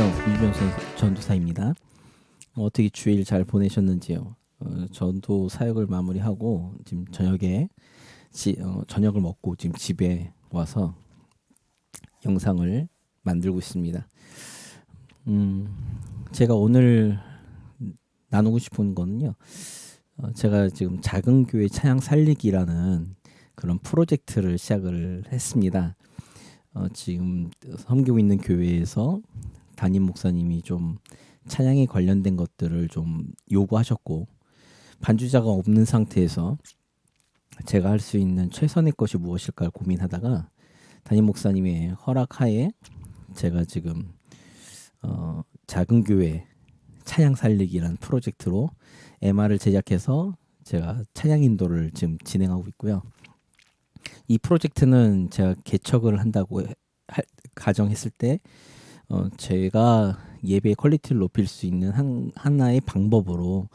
안녕하세요. 유변 전도사입니다. 어, 어떻게 주일 잘 보내셨는지요? 어, 전도 사역을 마무리하고 지금 저녁에 지, 어, 저녁을 먹고 지금 집에 와서 영상을 만들고 있습니다. 음, 제가 오늘 나누고 싶은 거는요. 어, 제가 지금 작은 교회 찬양 살리기라는 그런 프로젝트를 시작을 했습니다. 어, 지금 섬기고 있는 교회에서 담임 목사님이 좀 찬양에 관련된 것들을 좀 요구하셨고 반주자가 없는 상태에서 제가 할 수 있는 최선의 것이 무엇일까 고민하다가 담임 목사님의 허락하에 제가 지금 어, 작은 교회 찬양 살리기라는 프로젝트로 MR을 제작해서 제가 찬양 인도를 지금 진행하고 있고요. 이 프로젝트는 제가 개척을 한다고 할, 가정했을 때 어, 제가 예배 퀄리티를 높일 수 있는 한, 하나의 방법으로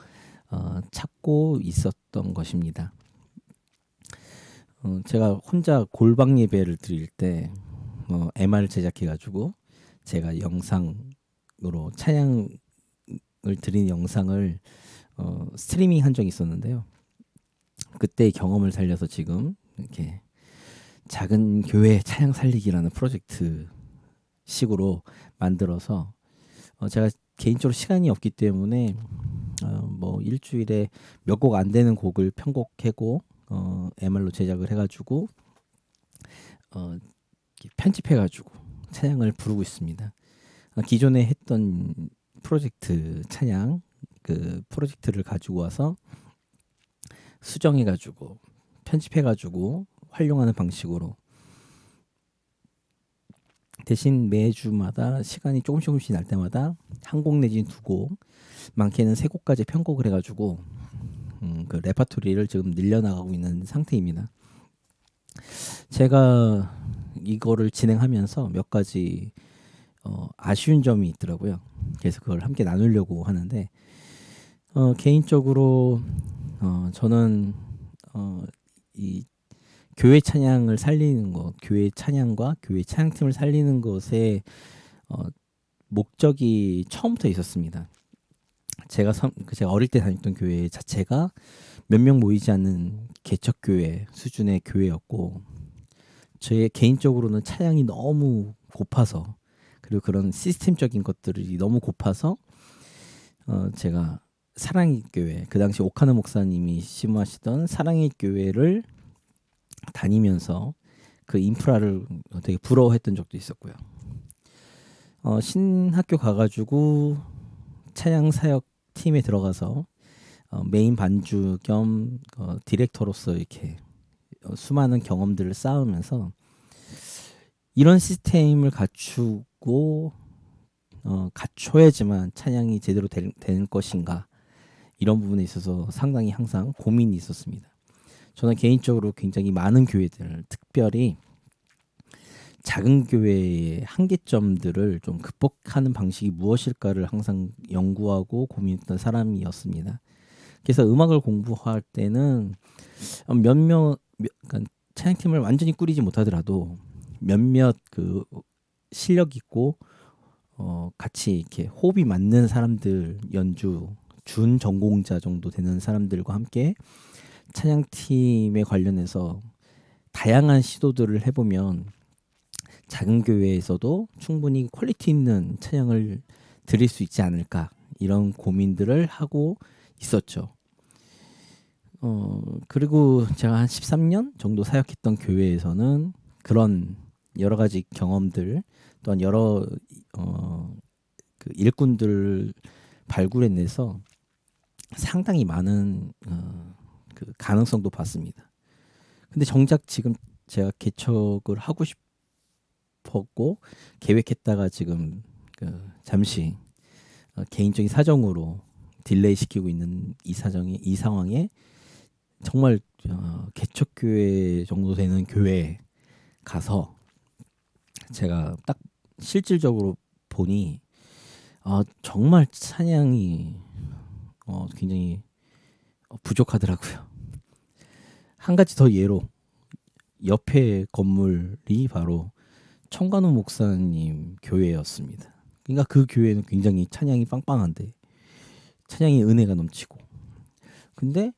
어, 찾고 있었던 것입니다. 어, 제가 혼자 골방 예배를 드릴 때 어, MR 제작해가지고 제가 영상으로 찬양을 드린 영상을 어, 스트리밍 한 적이 있었는데요. 그때 경험을 살려서 지금 이렇게 작은 교회 찬양 살리기라는 프로젝트 식으로 만들어서 어, 제가 개인적으로 시간이 없기 때문에 어, 뭐 일주일에 몇 곡 안 되는 곡을 편곡하고 어, MR로 제작을 해가지고 어, 편집해가지고 찬양을 부르고 있습니다. 어, 기존에 했던 프로젝트 찬양 그 프로젝트를 가지고 와서 수정해가지고 편집해가지고 활용하는 방식으로 대신 매주마다 시간이 조금씩 조금씩 날 때마다 한 곡 내지 두 곡, 많게는 세 곡까지 편곡을 해가지고 음, 그 레파토리를 지금 늘려나가고 있는 상태입니다. 제가 이거를 진행하면서 몇 가지 어, 아쉬운 점이 있더라고요. 그래서 그걸 함께 나누려고 하는데 어, 개인적으로 어, 저는 어, 이 교회 찬양을 살리는 것, 교회 찬양과 교회 찬양팀을 살리는 것에 어, 목적이 처음부터 있었습니다. 제가 선, 그 제가 어릴 때 다녔던 교회 자체가 몇 명 모이지 않는 개척 교회 수준의 교회였고 저의 개인적으로는 찬양이 너무 고파서 그리고 그런 시스템적인 것들이 너무 고파서 어, 제가 사랑의 교회 그 당시 오카노 목사님이 심무하시던 사랑의 교회를 다니면서 그 인프라를 되게 부러워했던 적도 있었고요. 어, 신학교 가가지고 차양 사역 팀에 들어가서 어, 메인 반주 겸 어, 디렉터로서 이렇게 어, 수많은 경험들을 쌓으면서 이런 시스템을 갖추고 어, 갖춰야지만 찬양이 제대로 될, 되는 것인가 이런 부분에 있어서 상당히 항상 고민이 있었습니다. 저는 개인적으로 굉장히 많은 교회들, 특별히 작은 교회의 한계점들을 좀 극복하는 방식이 무엇일까를 항상 연구하고 고민했던 사람이었습니다. 그래서 음악을 공부할 때는 몇몇 그러니까 찬양팀을 완전히 꾸리지 못하더라도 몇몇 그 실력 있고 어 같이 이렇게 호흡이 맞는 사람들 연주 준 전공자 정도 되는 사람들과 함께 찬양팀에 관련해서 다양한 시도들을 해보면 작은 교회에서도 충분히 퀄리티 있는 찬양을 드릴 수 있지 않을까 이런 고민들을 하고 있었죠. 어, 그리고 제가 한 13년 정도 사역했던 교회에서는 그런 여러 가지 경험들 또한 여러 어, 그 일꾼들 발굴해내서 상당히 많은 어, 그 가능성도 봤습니다. 근데 정작 지금 제가 개척을 하고 싶었고 계획했다가 지금 그 잠시 어, 개인적인 사정으로 딜레이 시키고 있는 이 사정이 이 상황에 정말 어, 개척 교회 정도 되는 교회에 가서 제가 딱 실질적으로 보니 어, 정말 찬양이 어, 굉장히 부족하더라고요. 한 가지 더 예로 옆에 건물이 바로 청관호 목사님 교회였습니다. 그러니까 그 교회는 굉장히 찬양이 빵빵한데 찬양의 은혜가 넘치고 근데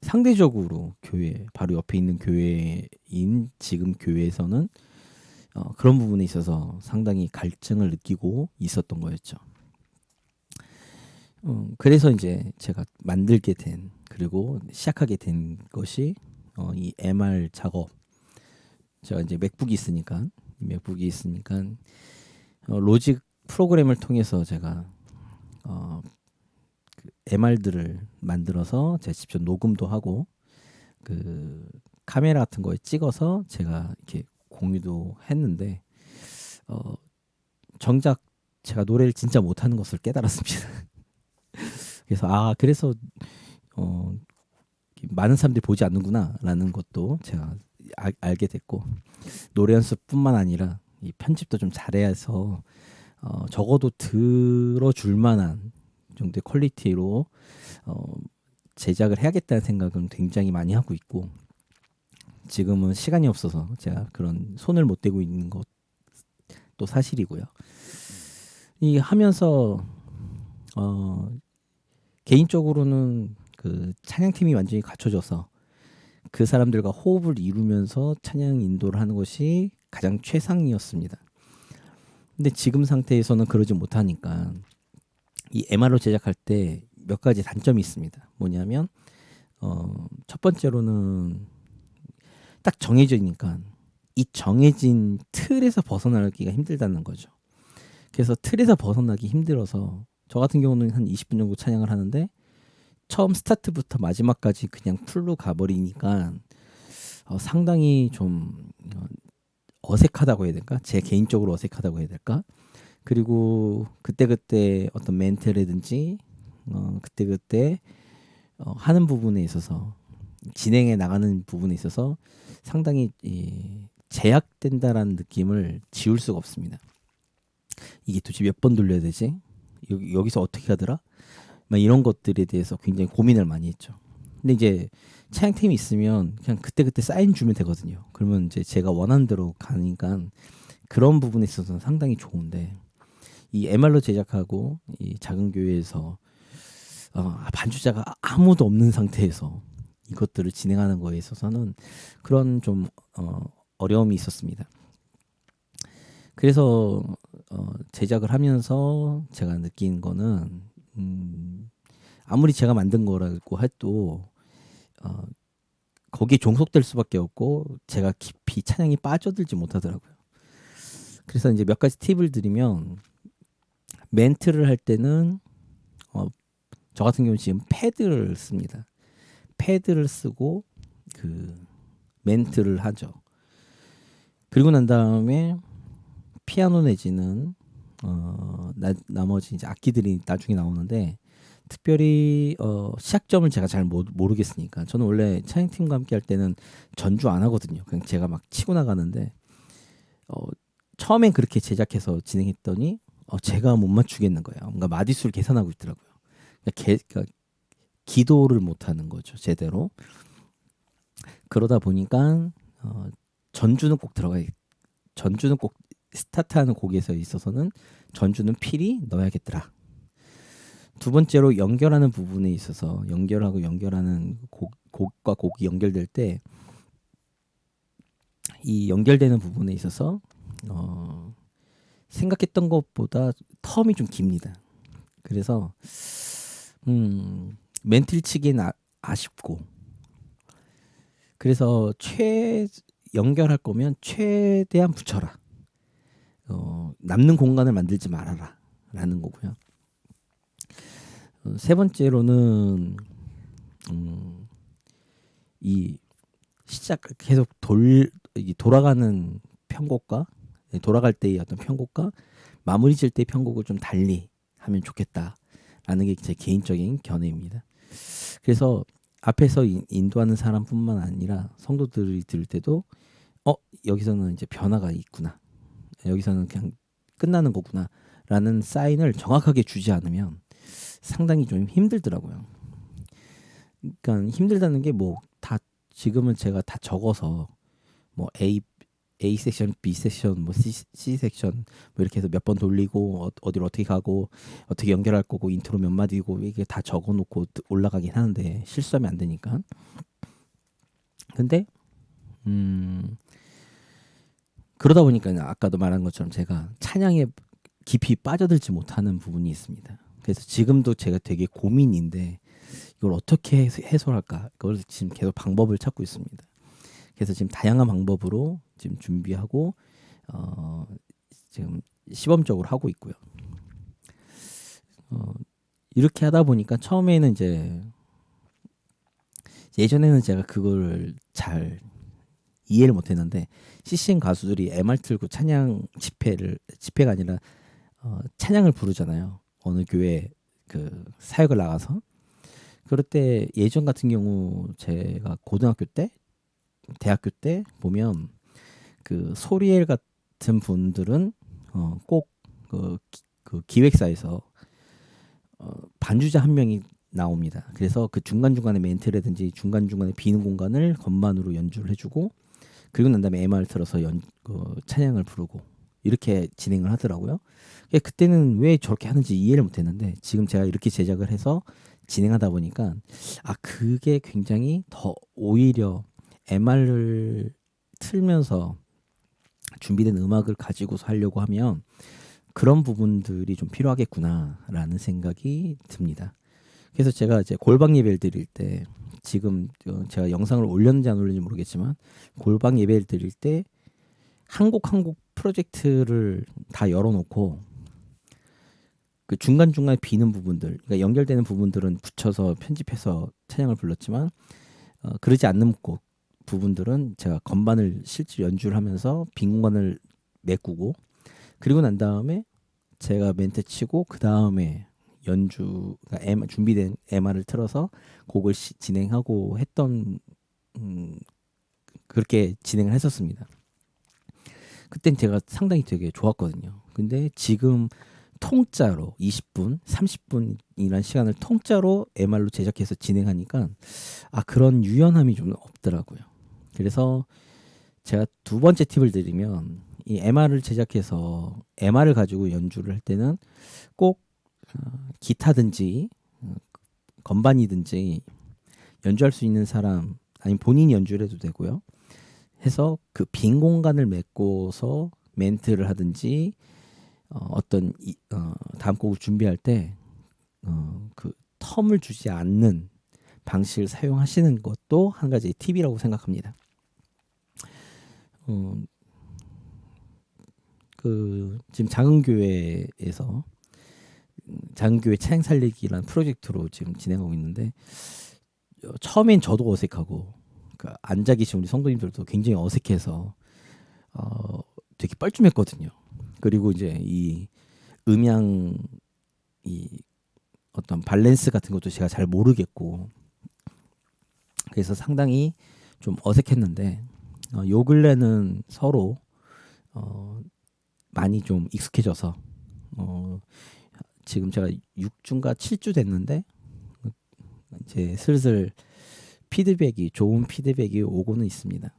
상대적으로 교회 바로 옆에 있는 교회인 지금 교회에서는 어, 그런 부분에 있어서 상당히 갈증을 느끼고 있었던 거였죠. 음, 그래서 이제 제가 만들게 된 그리고 시작하게 된 것이 어, 이 MR 작업. 제가 이제 맥북이 있으니까 맥북이 있으니까 어, 로직 프로그램을 통해서 제가 어, 그 MR들을 만들어서 제가 직접 녹음도 하고 그 카메라 같은 거에 찍어서 제가 이렇게 공유도 했는데 어, 정작 제가 노래를 진짜 못하는 것을 깨달았습니다. 그래서 아 그래서 어 많은 사람들이 보지 않는구나라는 것도 제가 아, 알게 됐고 노래 연습뿐만 아니라 이 편집도 좀 잘해서 어, 적어도 들어줄 만한 정도의 퀄리티로 어, 제작을 해야겠다는 생각은 굉장히 많이 하고 있고 지금은 시간이 없어서 제가 그런 손을 못 대고 있는 것도 사실이고요. 이 하면서 어, 개인적으로는 그 찬양팀이 완전히 갖춰져서 그 사람들과 호흡을 이루면서 찬양 인도를 하는 것이 가장 최상이었습니다. 근데 지금 상태에서는 그러지 못하니까 이 MR로 제작할 때 몇 가지 단점이 있습니다. 뭐냐면 어, 첫 번째로는 딱 정해져니까 이 정해진 틀에서 벗어나기가 힘들다는 거죠. 그래서 틀에서 벗어나기 힘들어서 저 같은 경우는 한 20분 정도 찬양을 하는데 처음 스타트부터 마지막까지 그냥 풀로 가버리니까 어, 상당히 좀 어, 어색하다고 해야 될까? 제 개인적으로 어색하다고 해야 될까? 그리고 그때그때 어떤 멘트라든지 어, 그때그때 어, 하는 부분에 있어서 진행해 나가는 부분에 있어서 상당히 이, 제약된다라는 느낌을 지울 수가 없습니다. 이게 도대체 몇 번 돌려야 되지? 여기, 여기 서 어떻게 하더라? 막 이런 것들에 대해서 굉장히 고민을 많이 했죠. 근데 이제 차양팀이 있으면 그냥 그때그때 사인 주면 되거든요. 그러면 이제 제가 원하는 대로 가니까 그런 부분에 있어서는 상당히 좋은데 이 MR로 제작하고 이 작은 교회에서 어, 반주자가 아무도 없는 상태에서 이것들을 진행하는 거에 있어서는 그런 좀 어, 어려움이 있었습니다. 그래서 어, 제작을 하면서 제가 느낀 거는 음, 아무리 제가 만든 거라고 해도 어, 거기에 종속될 수밖에 없고 제가 깊이 찬양이 빠져들지 못하더라고요. 그래서 이제 몇 가지 팁을 드리면 멘트를 할 때는 어, 저 같은 경우는 지금 패드를 씁니다. 패드를 쓰고 그 멘트를 하죠. 그리고 난 다음에 피아노 내지는 어, 나, 나머지 이제 악기들이 나중에 나오는데 특별히 어, 시작점을 제가 잘 모, 모르겠으니까 저는 원래 차양팀과 함께 할 때는 전주 안 하거든요. 그냥 제가 막 치고 나가는데 어, 처음엔 그렇게 제작해서 진행했더니 어, 제가 못 맞추겠는 거예요. 뭔가 마디수를 계산하고 있더라고요. 그러니까, 개, 그러니까 기도를 못 하는 거죠, 제대로. 그러다 보니까 어, 전주는 꼭 들어가야 전주는 꼭 스타트하는 곡에서 있어서는 전주는 필히 넣어야겠더라. 두 번째로 연결하는 부분에 있어서 연결하고 연결하는 곡, 곡과 곡이 연결될 때 이 연결되는 부분에 있어서 어, 생각했던 것보다 텀이 좀 깁니다. 그래서 음, 멘틀 치기엔 아, 아쉽고 그래서 최 연결할 거면 최대한 붙여라. 어, 남는 공간을 만들지 말아라 라는 거고요. 어, 세 번째로는 음, 이 시작 계속 돌 돌아가는 편곡과 네, 돌아갈 때의 어떤 편곡과 마무리 질 때의 편곡을 좀 달리 하면 좋겠다라는 게 제 개인적인 견해입니다. 그래서 앞에서 인도하는 사람뿐만 아니라 성도들이 들을 때도 어 여기서는 이제 변화가 있구나 여기서는 그냥 끝나는 거구나라는 사인을 정확하게 주지 않으면 상당히 좀 힘들더라고요. 그러니까 힘들다는 게 뭐 다 지금은 제가 다 적어서 뭐 A A 섹션, B 섹션, 뭐 C, C 섹션 뭐 이렇게 해서 몇 번 돌리고 어, 어디로 어떻게 가고 어떻게 연결할 거고 인트로 몇 마디고 이게 다 적어놓고 올라가긴 하는데 실수하면 안 되니까. 근데 음 그러다 보니까 아까도 말한 것처럼 제가 찬양에 깊이 빠져들지 못하는 부분이 있습니다. 그래서 지금도 제가 되게 고민인데 이걸 어떻게 해소할까? 그걸 지금 계속 방법을 찾고 있습니다. 그래서 지금 다양한 방법으로 지금 준비하고 어, 지금 시범적으로 하고 있고요. 어, 이렇게 하다 보니까 처음에는 이제 예전에는 제가 그걸 잘 이해를 못했는데 CCM 가수들이 MR 틀고 찬양 집회를 집회가 아니라 어, 찬양을 부르잖아요. 어느 교회 그 사역을 나가서 그럴 때 예전 같은 경우 제가 고등학교 때 대학교 때 보면 그 소리엘 같은 분들은 어, 꼭그 그 기획사에서 어, 반주자 한 명이 나옵니다. 그래서 그 중간 중간에 멘트라든지 중간 중간에 비는 공간을 건반으로 연주를 해주고 그리고 난 다음에 MR 틀어서 연, 그 찬양을 부르고 이렇게 진행을 하더라고요. 그때는 왜 저렇게 하는지 이해를 못했는데 지금 제가 이렇게 제작을 해서 진행하다 보니까 아 그게 굉장히 더 오히려 MR을 틀면서 준비된 음악을 가지고서 하려고 하면 그런 부분들이 좀 필요하겠구나라는 생각이 듭니다. 그래서 제가 이제 골방 예배를 드릴 때 지금 제가 영상을 올렸는지 안 올렸는지 모르겠지만 골방 예배를 드릴 때 한곡 한곡 프로젝트를 다 열어놓고 그 중간 중간에 비는 부분들, 그러니까 연결되는 부분들은 붙여서 편집해서 찬양을 불렀지만 어, 그러지 않는 곡 부분들은 제가 건반을 실제 연주를 하면서 빈 공간을 메꾸고 그리고 난 다음에 제가 멘트 치고 그 다음에 연주 그러니까 준비된 MR을 틀어서 곡을 시, 진행하고 했던 음, 그렇게 진행을 했었습니다. 그땐 제가 상당히 되게 좋았거든요. 근데 지금 통짜로 20분, 30분이라는 시간을 통짜로 MR로 제작해서 진행하니까 아 그런 유연함이 좀 없더라고요. 그래서 제가 두 번째 팁을 드리면 이 MR을 제작해서 MR을 가지고 연주를 할 때는 꼭 어, 기타든지 어, 건반이든지 연주할 수 있는 사람 아니면 본인이 연주를 해도 되고요. 해서 그 빈 공간을 메꿔서 멘트를 하든지 어, 어떤 이, 어, 다음 곡을 준비할 때그 어, 텀을 주지 않는 방식을 사용하시는 것도 한 가지 팁이라고 생각합니다. 어, 그 지금 작은 교회에서 교회 차양 살리기라는 프로젝트로 지금 진행하고 있는데 어, 처음엔 저도 어색하고 그 앉아 계신 우리 성도님들도 굉장히 어색해서 어, 되게 뻘쭘했거든요. 그리고 이제 이 음향 이 어떤 밸런스 같은 것도 제가 잘 모르겠고 그래서 상당히 좀 어색했는데 어, 요 근래는 서로 어, 많이 좀 익숙해져서 어, 지금 제가 6주인가 7주 됐는데 이제 슬슬 피드백이 좋은 피드백이 오고는 있습니다.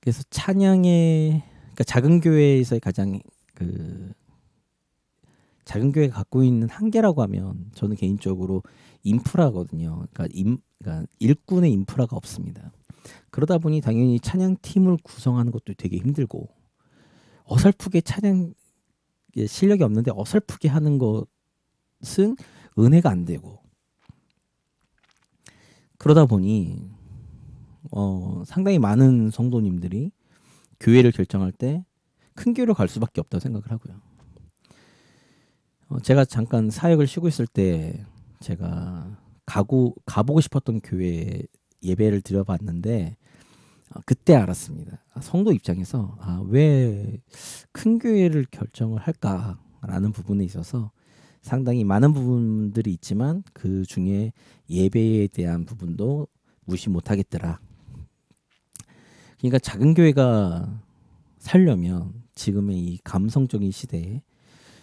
그래서 찬양의 그러니까 작은 교회에서의 가장 그 작은 교회가 갖고 있는 한계라고 하면 저는 개인적으로 인프라거든요. 그러니까, 임, 그러니까 일꾼의 인프라가 없습니다. 그러다 보니 당연히 찬양 팀을 구성하는 것도 되게 힘들고 어설프게 찬양 실력이 없는데 어설프게 하는 것은 은혜가 안 되고 그러다 보니 어, 상당히 많은 성도님들이 교회를 결정할 때 큰 교회로 갈 수밖에 없다고 생각을 하고요. 어, 제가 잠깐 사역을 쉬고 있을 때 제가 가고 가보고 싶었던 교회 예배를 드려봤는데 어, 그때 알았습니다. 아, 성도 입장에서 아, 왜 큰 교회를 결정을 할까라는 부분에 있어서 상당히 많은 부분들이 있지만 그 중에 예배에 대한 부분도 무시 못하겠더라. 그러니까 작은 교회가 살려면 지금의 이 감성적인 시대에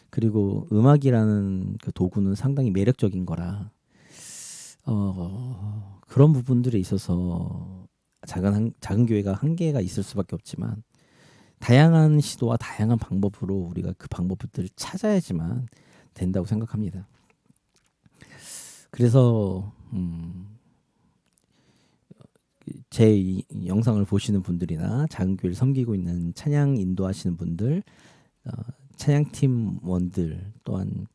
그리고 음악이라는 그 도구는 상당히 매력적인 거라 어, 그런 부분들에 있어서 작은 한, 작은 교회가 한계가 있을 수밖에 없지만 다양한 시도와 다양한 방법으로 우리가 그 방법들을 찾아야지만 된다고 생각합니다. 그래서 음, 제 영상을 보시는 분들이나 작은 교회를 섬기고 있는 찬양 인도하시는 분들, 어, 찬양 팀원들 또한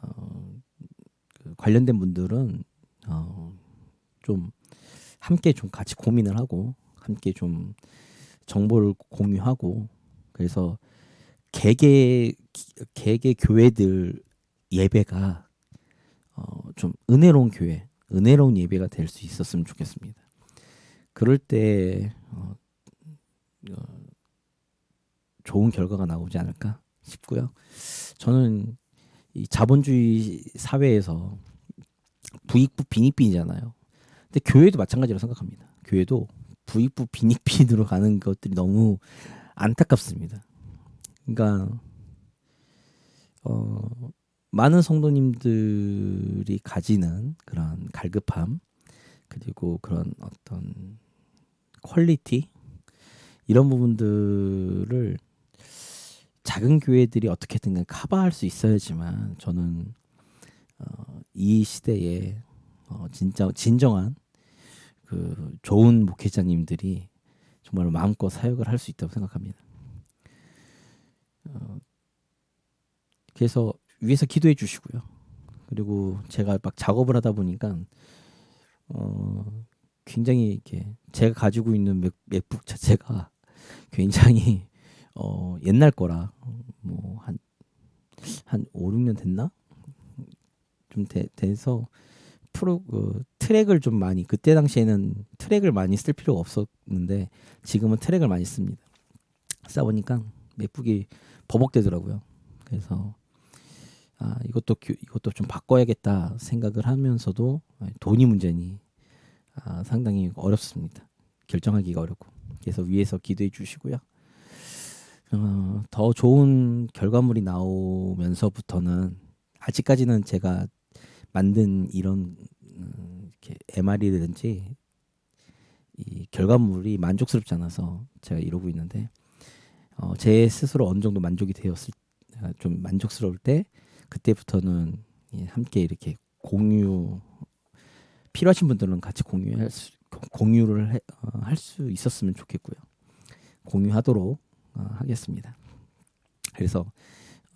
어, 그 관련된 분들은 어, 좀 함께 좀 같이 고민을 하고 함께 좀 정보를 공유하고 그래서 개개 개개 교회들 예배가 어, 좀 은혜로운 교회, 은혜로운 예배가 될 수 있었으면 좋겠습니다. 그럴 때 어, 어, 좋은 결과가 나오지 않을까 싶고요. 저는 이 자본주의 사회에서 부익부 빈익빈이잖아요. 근데 교회도 마찬가지로 생각합니다. 교회도 부익부 빈익빈으로 가는 것들이 너무 안타깝습니다. 그러니까 어, 많은 성도님들이 가지는 그런 갈급함 그리고 그런 어떤 퀄리티 이런 부분들을 작은 교회들이 어떻게든 커버할 수 있어야지만 저는 어, 이 시대에 어, 진짜 진정한 그 좋은 목회자님들이 정말 마음껏 사역을 할 수 있다고 생각합니다. 어, 그래서 위에서 기도해 주시고요. 그리고 제가 막 작업을 하다 보니까 어, 굉장히 이렇게 제가 가지고 있는 맥, 맥북 자체가 굉장히 어, 옛날 거라 뭐 한한 5, 6년 됐나? 좀 돼, 돼서 프로 그 트랙을 좀 많이 그때 당시에는 트랙을 많이 쓸 필요가 없었는데 지금은 트랙을 많이 씁니다. 쓰다 보니까 맥북이 버벅대더라고요. 그래서 아 이것도 이것도 좀 바꿔야겠다 생각을 하면서도 돈이 문제니 아, 상당히 어렵습니다. 결정하기가 어렵고 그래서 위에서 기도해 주시고요. 어, 더 좋은 결과물이 나오면서부터는 아직까지는 제가 만든 이런 음, MR이라든지 이 결과물이 만족스럽지 않아서 제가 이러고 있는데 어, 제 스스로 어느 정도 만족이 되었을 아, 좀 만족스러울 때 그때부터는 예, 함께 이렇게 공유 필요하신 분들은 같이 공유할 수, 공유를 어, 할수 있었으면 좋겠고요. 공유하도록 어, 하겠습니다. 그래서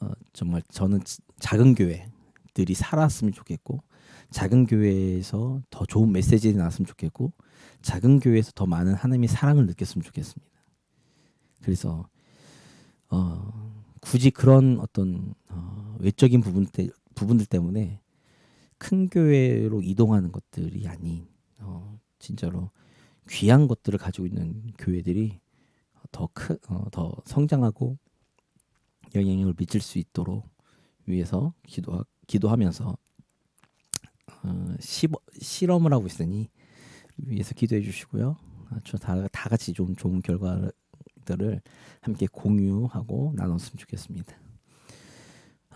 어, 정말 저는 작은 교회 들이 살았으면 좋겠고 작은 교회에서 더 좋은 메시지가 나왔으면 좋겠고 작은 교회에서 더 많은 하나님의 사랑을 느꼈으면 좋겠습니다. 그래서 어, 굳이 그런 어떤 어, 외적인 부분 때, 부분들 때문에 큰 교회로 이동하는 것들이 아닌 어, 진짜로 귀한 것들을 가지고 있는 교회들이 더 크, 어, 더 성장하고 영향력을 미칠 수 있도록 위해서 기도 기도하면서 어, 시, 실험을 하고 있으니 위해서 기도해 주시고요. 아, 저다 다 같이 좀 좋은 결과들을 함께 공유하고 나눴으면 좋겠습니다.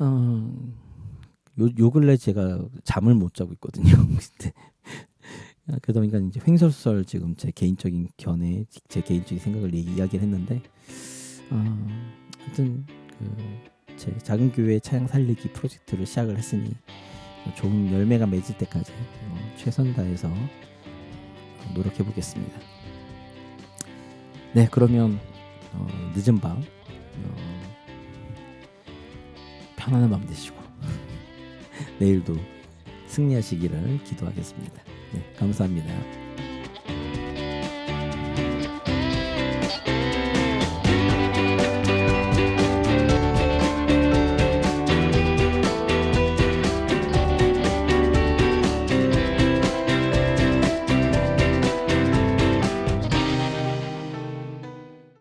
어, 요, 요 근래 제가 잠을 못 자고 있거든요. 근데 아, 그러다 보니까 이제 횡설수설 지금 제 개인적인 견해, 제 개인적인 생각을 이야기를 했는데, 어, 하여튼 그 제 작은 교회 차양 살리기 프로젝트를 시작을 했으니 좋은 열매가 맺을 때까지 어, 최선 다해서 노력해 보겠습니다. 네, 그러면 어, 늦은 밤 어, 편안한 밤 되시고 내일도 승리하시기를 기도하겠습니다. 네, 감사합니다.